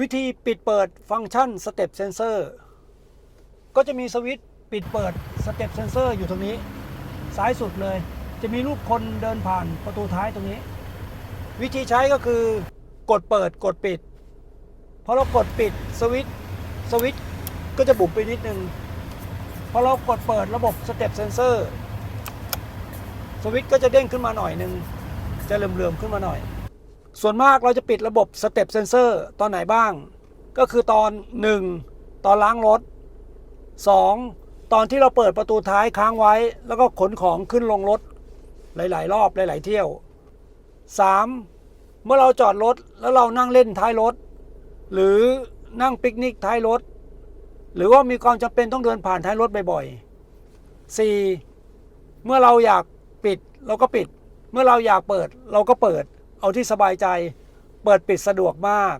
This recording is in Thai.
วิธีปิดเปิดฟังก์ชันสเต็ปเซนเซอร์ก็จะมีสวิตช์ปิดเปิดสเต็ปเซนเซอร์อยู่ตรงนี้ ซ้ายสุดเลย จะมีรูปคนเดินผ่านประตูท้ายตรงนี้ วิธีใช้ก็คือกดเปิดกดปิดพอเรากดปิดสวิตช์สวิตช์ก็จะบุบไปนิดนึงพอเรากดเปิดระบบสเต็ปเซนเซอร์สวิตช์ก็จะเด้งขึ้นมาหน่อยนึงจะเหลื่อมๆขึ้นมาหน่อย ส่วนมากเราจะปิดระบบสเต็ปเซนเซอร์ตอนไหนบ้าง ก็คือตอน 1 ตอนล้างรถ 2 ตอนที่เราเปิดประตูท้ายค้างไว้ แล้วก็ขนของขึ้นลงรถ หลาย ๆ รอบหลาย ๆ เที่ยว 3. เมื่อเราจอดรถแล้วเรานั่งเล่นท้ายรถ หรือนั่งปิกนิกท้ายรถ หรือว่ามีความจำเป็นต้องเดินผ่านท้ายรถบ่อยๆ 4. เมื่อเราอยากปิดเราก็ปิด เมื่อเราอยากเปิดเราก็เปิด เอาที่สบายใจ เปิดปิดสะดวกมาก